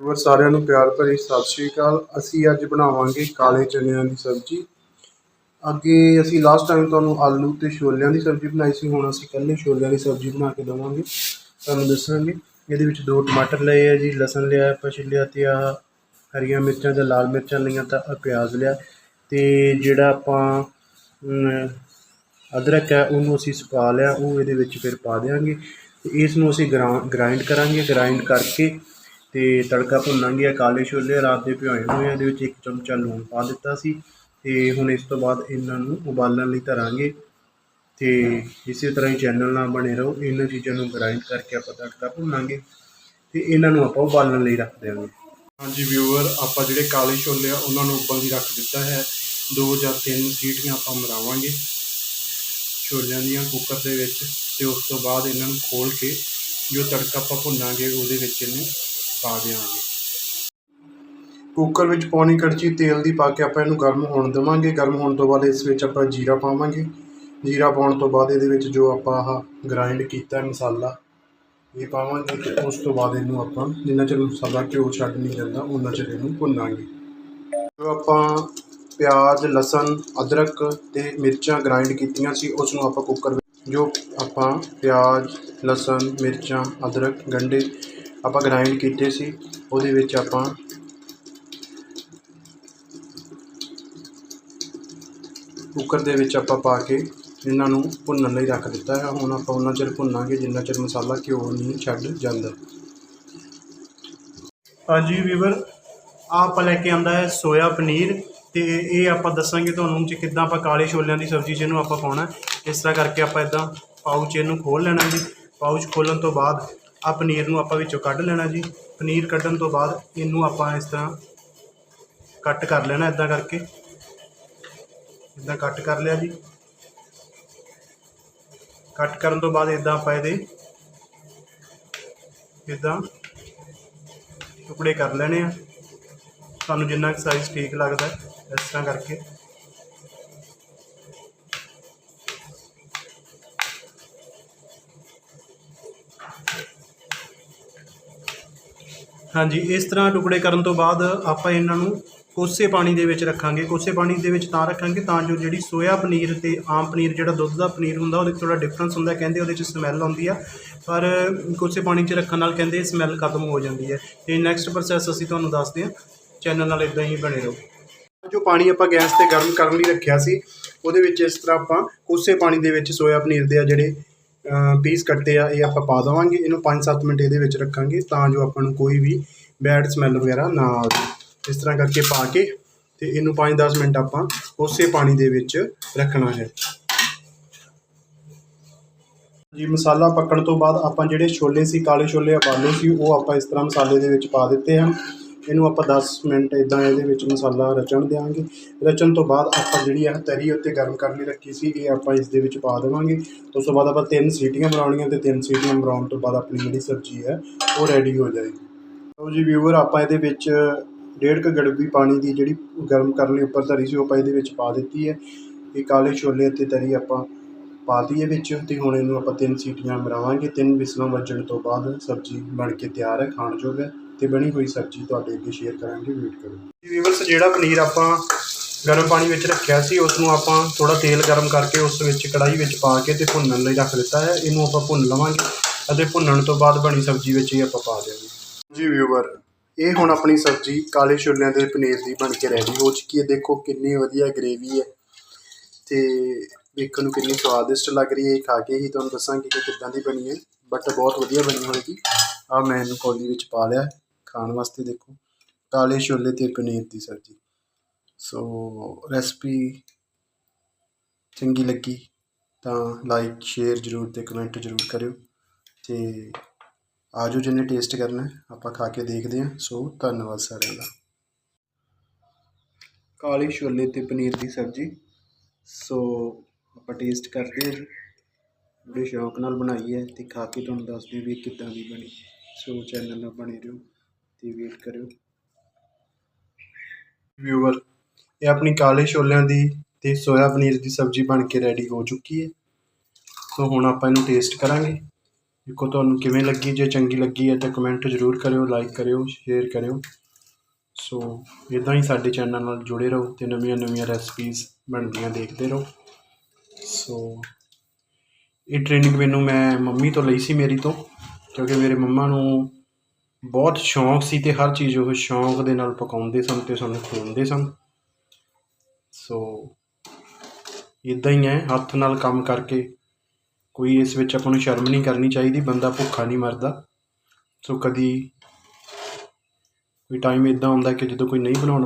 ਵੀਰ ਸਾਰਿਆਂ ਨੂੰ ਪਿਆਰ ਭਰੀ ਸਤਿ ਸ਼੍ਰੀ ਅਕਾਲ। ਅਸੀਂ ਅੱਜ ਬਣਾਵਾਂਗੇ ਕਾਲੇ ਚਨਿਆਂ ਦੀ ਸਬਜ਼ੀ। ਅੱਗੇ ਅਸੀਂ ਲਾਸਟ ਟਾਈਮ ਤੁਹਾਨੂੰ ਆਲੂ ਤੇ ਛੋਲਿਆਂ ਦੀ ਸਬਜ਼ੀ ਬਣਾਈ ਸੀ, ਹੁਣ ਅਸੀਂ ਕੱਲੇ ਛੋਲਿਆਂ ਦੀ ਸਬਜ਼ੀ ਬਣਾ ਕੇ ਦੇਵਾਂਗੇ। ਤੁਹਾਨੂੰ ਦੱਸਾਂਗੇ। ਇਹਦੇ ਵਿੱਚ ਦੋ ਟਮਾਟਰ ਲਏ ਆ ਜੀ, ਲਸਣ ਲਿਆ ਆਪਾਂ ਛਿੱਲਿਆ ਤੇ ਆ ਹਰੀਆਂ ਮਿਰਚਾਂ ਤੇ ਲਾਲ ਮਿਰਚਾਂ ਲਈਆਂ ਤਾਂ ਆਹ ਪਿਆਜ਼ ਲਿਆ। ਤੇ ਜਿਹੜਾ ਆਪਾਂ ਅਦਰਕ ਹੈ, ਉਹਨੂੰ ਅਸੀਂ ਸੁਕਾ ਲਿਆ, ਉਹ ਇਹਦੇ ਵਿੱਚ ਫਿਰ ਪਾ ਦਿਆਂਗੇ। ਤੇ ਇਸ ਨੂੰ ਅਸੀਂ ਗ੍ਰਾਈਂਡ ਕਰਾਂਗੇ। ਗ੍ਰਾਈਂਡ ਕਰਕੇ ਤੇ ਤੜਕਾ ਭੁੰਨਾਂਗੇ ਆਹ ਕਾਲੇ ਛੋਲੇ, ਰਾਤ ਦੇ ਭਿਓਏ ਹੋਏ ਆ, ਇਹਦੇ ਵਿੱਚ ਇੱਕ ਚਮਚਾ ਲੂਣ ਪਾ ਦਿੱਤਾ ਸੀ ਤੇ ਹੁਣ ਇਸ ਤੋਂ ਬਾਅਦ ਇਹਨਾਂ ਨੂੰ ਉਬਾਲਣ ਲਈ ਧਰਾਂਗੇ ਤੇ ਇਸੇ ਤਰ੍ਹਾਂ ਹੀ ਚੈਨਲ ਨਾਲ ਬਣੇ ਰਹੋ, ਇਹਨਾਂ ਚੀਜ਼ਾਂ ਨੂੰ ਗ੍ਰਾਈਂਡ ਕਰਕੇ ਆਪਾਂ ਤੜਕਾ ਭੁੰਨਾਂਗੇ ਤੇ ਇਹਨਾਂ ਨੂੰ ਆਪਾਂ ਉਬਾਲਣ ਲਈ ਰੱਖ ਦੇਵਾਂਗੇ ਹਾਂਜੀ ਵਿਊਅਰ ਆਪਾਂ ਜਿਹੜੇ ਕਾਲੇ ਛੋਲੇ ਆ, ਉਹਨਾਂ ਨੂੰ ਉਬਾਲ ਹੀ ਰੱਖ ਦਿੱਤਾ ਹੈ। ਦੋ ਜਾਂ ਤਿੰਨ ਸੀਟੀਆਂ ਆਪਾਂ ਮਰਾਵਾਂਗੇ ਛੋਲਿਆਂ ਦੀਆਂ ਕੁੱਕਰ ਦੇ ਵਿੱਚ ਤੇ ਉਸ ਤੋਂ ਬਾਅਦ ਇਹਨਾਂ ਨੂੰ ਖੋਲ ਕੇ ਜੋ ਤੜਕਾ ਆਪਾਂ ਭੁੰਨਾਂਗੇ, ਉਹਦੇ ਵਿੱਚ ਇਹਨੂੰ ਪਾ ਦਿਆਂਗੇ। ਕੁੱਕਰ ਵਿੱਚ ਪਾਉਣੀ ਕੜਛੀ, ਤੇਲ ਦੀ ਪਾ ਕੇ ਆਪਾਂ ਇਹਨੂੰ ਗਰਮ ਹੋਣ ਦੇਵਾਂਗੇ। ਗਰਮ ਹੋਣ ਤੋਂ ਬਾਅਦ ਇਸ ਵਿੱਚ ਆਪਾਂ ਜੀਰਾ ਪਾਵਾਂਗੇ। ਜੀਰਾ ਪਾਉਣ ਤੋਂ ਬਾਅਦ ਇਹਦੇ ਵਿੱਚ ਜੋ ਆਪਾਂ ਆਹ ਗ੍ਰਾਈਂਡ ਕੀਤਾ ਮਸਾਲਾ, ਇਹ ਪਾਵਾਂਗੇ ਤੇ ਉਸ ਤੋਂ ਬਾਅਦ ਇਹਨੂੰ ਆਪਾਂ ਜਿੰਨਾ ਚਿਰ ਮਸਾਲਾ ਘਿਓ ਛੱਡ ਨਹੀਂ ਜਾਂਦਾ ਉਹਨਾਂ ਚਿਰ ਇਹਨੂੰ ਭੁੰਨਾਂਗੇ। ਜੋ ਆਪਾਂ ਪਿਆਜ਼, ਲਸਣ, ਅਦਰਕ ਤੇ ਮਿਰਚਾਂ ਗ੍ਰਾਈਂਡ ਕੀਤੀਆਂ ਸੀ, ਉਸ ਨੂੰ ਆਪਾਂ ਕੁੱਕਰ ਵਿੱਚ ਜੋ ਆਪਾਂ ਪਿਆਜ਼, ਲਸਣ, ਮਿਰਚਾਂ, ਅਦਰਕ ਗੰਢੇ ਆਪਾਂ ਗ੍ਰਾਈਂਡ ਕੀਤੇ ਸੀ, ਉਹਦੇ ਵਿੱਚ ਆਪਾਂ ਕੁੱਕਰ ਦੇ ਵਿੱਚ ਆਪਾਂ ਪਾ ਕੇ ਇਹਨਾਂ ਨੂੰ ਭੁੰਨਣ ਲਈ ਰੱਖ ਦਿੱਤਾ ਹੈ। ਹੁਣ ਆਪਾਂ ਉਹਨਾਂ ਚਿਰ ਭੁੰਨਾਂਗੇ, ਜਿੰਨਾ ਚਿਰ ਮਸਾਲਾ ਘਿਓ ਨਹੀਂ ਛੱਡ ਜਾਂਦਾ। ਹਾਂਜੀ ਵੀਵਰ, ਆਹ ਆਪਾਂ ਲੈ ਕੇ ਆਂਦਾ ਹੈ ਸੋਇਆ ਪਨੀਰ ਤੇ ਇਹ ਆਪਾਂ ਦੱਸਾਂਗੇ ਤੁਹਾਨੂੰ ਕਿ ਕਿੱਦਾਂ ਆਪਾਂ ਕਾਲੇ ਛੋਲਿਆਂ ਦੀ ਸਬਜ਼ੀ ਜਿਹਨੂੰ ਆਪਾਂ ਪਾਉਣਾ ਇਸ ਤਰ੍ਹਾਂ ਕਰਕੇ ਆਪਾਂ ਇਦਾਂ ਪਾਊਚ ਇਹਨੂੰ ਖੋਲ ਲੈਣਾ ਜੀ। ਪਾਊਚ ਖੋਲਣ ਤੋਂ ਬਾਅਦ ਆ ਪਨੀਰ ਨੂੰ ਆਪਾਂ ਵਿੱਚੋਂ ਕੱਢ ਲੈਣਾ ਜੀ। ਪਨੀਰ ਕੱਢਣ ਤੋਂ ਬਾਅਦ ਇਹਨੂੰ ਆਪਾਂ ਇਸ ਤਰ੍ਹਾਂ ਕੱਟ ਕਰ ਲੈਣਾ ਇਦਾਂ ਕਰਕੇ। ਇਦਾਂ ਕੱਟ ਕਰ ਲਿਆ ਜੀ। ਕੱਟ ਕਰਨ ਤੋਂ ਬਾਅਦ ਇਦਾਂ ਆਪਾਂ ਇਹਦੇ ਇਦਾਂ ਟੁਕੜੇ ਕਰ ਲੈਣੇ ਆ। ਤੁਹਾਨੂੰ ਜਿੰਨਾ ਕੁ ਸਾਈਜ਼ ਠੀਕ ਲੱਗਦਾ ਇਸ ਤਰ੍ਹਾਂ ਕਰਕੇ। ਹਾਂਜੀ, ਇਸ ਤਰ੍ਹਾਂ ਟੁਕੜੇ ਕਰਨ ਤੋਂ ਬਾਅਦ ਆਪਾਂ ਇਹਨਾਂ ਨੂੰ ਕੋਸੇ ਪਾਣੀ ਦੇ ਵਿੱਚ ਰੱਖਾਂਗੇ। ਕੋਸੇ ਪਾਣੀ ਦੇ ਵਿੱਚ ਤਾਂ ਰੱਖਾਂਗੇ ਤਾਂ ਜੋ ਜਿਹੜੀ ਸੋਇਆ ਪਨੀਰ ਤੇ ਆਮ ਪਨੀਰ, ਜਿਹੜਾ ਦੁੱਧ ਦਾ ਪਨੀਰ ਹੁੰਦਾ, ਉਹਦੇ 'ਚ ਥੋੜਾ ਡਿਫਰੈਂਸ ਹੁੰਦਾ, ਕਹਿੰਦੇ ਉਹਦੇ 'ਚ ਸਮੈਲ ਆਉਂਦੀ ਆ। ਪਰ ਕੋਸੇ ਪਾਣੀ 'ਚ ਰੱਖਣ ਨਾਲ ਕਹਿੰਦੇ ਸਮੈਲ ਖਤਮ ਹੋ ਜਾਂਦੀ ਹੈ। ਤੇ ਨੈਕਸਟ ਪ੍ਰੋਸੈਸ ਅਸੀਂ ਤੁਹਾਨੂੰ ਦੱਸਦੇ ਹਾਂ। ਚੈਨਲ ਨਾਲ ਇਦਾਂ ਹੀ ਬਣੇ ਰਹੋ। ਜੋ ਪਾਣੀ ਆਪਾਂ ਗੈਸ ਤੇ ਗਰਮ ਕਰਨ ਲਈ ਰੱਖਿਆ ਸੀ, ਉਹਦੇ ਵਿੱਚ ਇਸ ਤਰ੍ਹਾਂ ਆਪਾਂ ਕੋਸੇ ਪਾਣੀ ਦੇ ਵਿੱਚ ਸੋਇਆ ਪਨੀਰ ਦੇ ਆ ਜਿਹੜੇ ਪੀਸ ਕੱਟੇ ਆ, ਇਹ ਆਪਾਂ ਪਾ ਦੇਵਾਂਗੇ। ਇਹਨੂੰ 5-7 ਮਿੰਟ ਇਹਦੇ ਵਿੱਚ ਰੱਖਾਂਗੇ ਤਾਂ ਜੋ ਆਪਾਂ ਨੂੰ ਕੋਈ ਵੀ ਬੈਡ ਸਮੈਲ ਵਗੈਰਾ ਨਾ ਆਵੇ। ਇਸ ਤਰ੍ਹਾਂ ਕਰਕੇ ਪਾ ਕੇ ਤੇ ਇਹਨੂੰ 5-10 ਮਿੰਟ ਆਪਾਂ ਉਸੇ ਪਾਣੀ ਦੇ ਵਿੱਚ ਰੱਖਣਾ ਹੈ। ਜੀ, ਮਸਾਲਾ ਪੱਕਣ ਤੋਂ ਬਾਅਦ ਆਪਾਂ ਜਿਹੜੇ ਛੋਲੇ ਸੀ, ਕਾਲੇ ਛੋਲੇ, ਉਬਾਲੇ ਸੀ, ਉਹ ਆਪਾਂ ਇਸ ਤਰ੍ਹਾਂ ਮਸਾਲੇ ਦੇ ਵਿੱਚ ਪਾ ਦਿੱਤੇ ਹਨ। ਇਹਨੂੰ ਆਪਾਂ 10 ਮਿੰਟ ਇਦਾਂ ਇਹਦੇ ਵਿੱਚ ਮਸਾਲਾ ਰਚਣ ਦਿਆਂਗੇ। ਰਚਣ ਤੋਂ ਬਾਅਦ ਆਪਾਂ ਜਿਹੜੀ ਆ ਤਰੀ ਉੱਤੇ ਗਰਮ ਕਰਨ ਲਈ ਰੱਖੀ ਸੀ, ਇਹ ਆਪਾਂ ਇਸ ਦੇ ਵਿੱਚ ਪਾ ਦੇਵਾਂਗੇ। ਉਸ ਤੋਂ ਬਾਅਦ ਆਪਾਂ ਤਿੰਨ ਸੀਟੀਆਂ ਬਣਾਉਣੀਆਂ ਤੇ ਤਿੰਨ ਸੀਟੀਆਂ ਮਰਾਉਣ ਤੋਂ ਬਾਅਦ ਆਪਣੀ ਜਿਹੜੀ ਸਬਜ਼ੀ ਹੈ, ਉਹ ਰੈਡੀ ਹੋ ਜਾਏਗੀ। ਲਓ ਜੀ ਵੀਵਰ ਆਪਾਂ ਇਹਦੇ ਵਿੱਚ ਡੇਢ ਕੁ ਗੜਬੀ ਪਾਣੀ ਦੀ ਜਿਹੜੀ ਗਰਮ ਕਰਨ ਲਈ ਉੱਪਰ ਤਰੀ ਸੀ, ਉਹ ਆਪਾਂ ਇਹਦੇ ਵਿੱਚ ਪਾ ਦਿੱਤੀ ਹੈ। ਇਹ ਕਾਲੇ ਛੋਲੇ ਅਤੇ ਤਰੀ ਆਪਾਂ ਪਾ ਦਈਏ ਵਿੱਚ ਤੇ ਹੁਣ ਇਹਨੂੰ ਆਪਾਂ ਤਿੰਨ ਸੀਟੀਆਂ ਮਰਾਵਾਂਗੇ ਤਿੰਨ ਵਿਸਲਾਂ ਵੱਜਣ ਤੋਂ ਬਾਅਦ ਸਬਜ਼ੀ ਬਣ ਕੇ ਤਿਆਰ ਹੈ ਖਾਣ ਯੋਗ ਹੈ। ਤੇ ਬਣੀ ਹੋਈ ਸਬਜ਼ੀ ਤੁਹਾਡੇ ਅੱਗੇ ਸ਼ੇਅਰ ਕਰਾਂਗੇ ਵੇਟ ਕਰੋ। ਵੀਵਰਸ ਜਿਹੜਾ ਪਨੀਰ ਆਪਾਂ ਗਰਮ ਪਾਣੀ ਵਿੱਚ ਰੱਖਿਆ ਸੀ ਉਸ ਨੂੰ ਆਪਾਂ ਥੋੜਾ ਤੇਲ ਗਰਮ ਕਰਕੇ ਉਸ ਵਿੱਚ ਕੜਾਈ ਵਿੱਚ ਪਾ ਕੇ ਤੇ ਭੁੰਨਣ ਲਈ ਰੱਖ ਦਿੱਤਾ ਹੈ। ਇਹਨੂੰ ਆਪਾਂ ਭੁੰਨ ਲਵਾਂਗੇ ਅਤੇ ਭੁੰਨਣ ਤੋਂ ਬਾਅਦ ਬਣੀ ਸਬਜ਼ੀ ਵਿੱਚ ਹੀ ਆਪਾਂ ਪਾ ਦੇਵਾਂਗੇ ਜੀ ਵੀਵਰ ਇਹ ਹੁਣ ਆਪਣੀ ਸਬਜ਼ੀ ਕਾਲੇ ਛੋਲਿਆਂ ਦੇ ਪਨੀਰ ਦੀ ਬਣ ਕੇ ਰੈਡੀ ਹੋ ਚੁੱਕੀ ਹੈ। ਦੇਖੋ ਕਿੰਨੀ ਵਧੀਆ ਗ੍ਰੇਵੀ ਹੈ ਤੇ ਵੇਖਣ ਨੂੰ ਕਿੰਨੀ ਸਵਾਦਿਸ਼ਟ ਲੱਗ ਰਹੀ ਹੈ। ਇਹ ਖਾ ਕੇ ਹੀ ਤੁਹਾਨੂੰ ਦੱਸਾਂਗੇ ਕਿ ਕਿੱਦਾਂ ਦੀ ਬਣੀ ਹੈ ਬਟ ਬਹੁਤ ਵਧੀਆ ਬਣੀ ਹੋਏਗੀ। ਆ ਮੈਂ ਇਹਨੂੰ ਕੌਲੀ ਵਿੱਚ ਪਾ ਲਿਆ। ਖਾਣ ਵਾਸਤੇ ਦੇਖੋ। ਕਾਲੇ ਛੋਲੇ ਤੇ ਪਨੀਰ ਦੀ ਸਬਜ਼ੀ। ਸੋ ਰੈਸਪੀ ਚੰਗੀ ਲੱਗੀ ਤਾਂ ਲਾਈਕ ਸ਼ੇਅਰ ਜ਼ਰੂਰ ਤੇ ਕਮੈਂਟ ਜ਼ਰੂਰ ਕਰਿਓ। ਤੇ ਆਜੋ ਜਿੰਨੇ ਟੇਸਟ ਕਰਨਾ ਆਪਾਂ ਖਾ ਕੇ ਦੇਖਦੇ ਹਾਂ। ਸੋ ਧੰਨਵਾਦ ਸਾਰਿਆਂ ਦਾ। ਕਾਲੇ ਛੋਲੇ ਤੇ ਪਨੀਰ ਦੀ ਸਬਜ਼ੀ। ਸੋ ਆਪਾਂ ਟੇਸਟ ਕਰਦੇ ਹਾਂ। ਬੜੇ ਸ਼ੌਕ ਨਾਲ ਬਣਾਈ ਹੈ ਤੇ ਖਾ ਕੇ ਤੁਹਾਨੂੰ ਦੱਸਦੇ ਵੀ ਕਿੱਦਾਂ ਦੀ ਬਣੀ। ਸੋ ਚੈਨਲ ਨਾਲ ਬਣੇ ਰਹੋ। ਤੇ ਵੇਟ ਕਰਿਓ। ਵਿਊਅਰ ਇਹ ਆਪਣੀ ਕਾਲੇ ਛੋਲਿਆਂ ਦੀ ਤੇ ਸੋਇਆ ਪਨੀਰ ਦੀ ਸਬਜ਼ੀ ਬਣ ਕੇ ਰੈਡੀ ਹੋ ਚੁੱਕੀ ਹੈ। ਸੋ ਹੁਣ ਆਪਾਂ ਇਹਨੂੰ ਟੇਸਟ ਕਰਾਂਗੇ। ਦੇਖੋ ਤੁਹਾਨੂੰ ਕਿਵੇਂ ਲੱਗੀ, ਜੇ ਚੰਗੀ ਲੱਗੀ ਹੈ ਤਾਂ ਕਮੈਂਟ ਜ਼ਰੂਰ ਕਰਿਓ ਲਾਈਕ ਕਰਿਓ ਸ਼ੇਅਰ ਕਰਿਓ। ਸੋ ਇਦਾਂ ਹੀ ਸਾਡੇ ਚੈਨਲ ਨਾਲ ਜੁੜੇ ਰਹੋ ਤੇ ਨਵੀਆਂ ਨਵੀਆਂ ਰੈਸਪੀਜ਼ ਬਣਦੀਆਂ ਦੇਖਦੇ ਰਹੋ। ਸੋ ਇਹ ਟ੍ਰੇਨਿੰਗ ਮੈਨੂੰ ਮੈਂ ਮੰਮੀ ਤੋਂ ਲਈ ਸੀ ਮੇਰੀ ਤੋਂ, ਕਿਉਂਕਿ ਮੇਰੇ ਮੰਮਾ ਨੂੰ ਬਹੁਤ ਸ਼ੌਂਕ ਸੀ ਅਤੇ ਹਰ ਚੀਜ਼ ਉਹ ਸ਼ੌਂਕ ਦੇ ਨਾਲ ਪਕਾਉਂਦੇ ਸਨ ਅਤੇ ਸਾਨੂੰ ਖਵਾਉਂਦੇ ਸਨ। ਸੋ ਇੱਦਾਂ ਹੀ ਹੈ, ਹੱਥ ਨਾਲ ਕੰਮ ਕਰਕੇ ਕੋਈ ਇਸ ਵਿੱਚ ਆਪਾਂ ਨੂੰ ਸ਼ਰਮ ਨਹੀਂ ਕਰਨੀ ਚਾਹੀਦੀ, ਬੰਦਾ ਭੁੱਖਾ ਨਹੀਂ ਮਰਦਾ। ਸੋ ਕਦੀ ਕੋਈ ਟਾਈਮ ਇੱਦਾਂ ਆਉਂਦਾ ਕਿ ਜਦੋਂ ਕੋਈ ਨਹੀਂ ਬਣਾਉਣ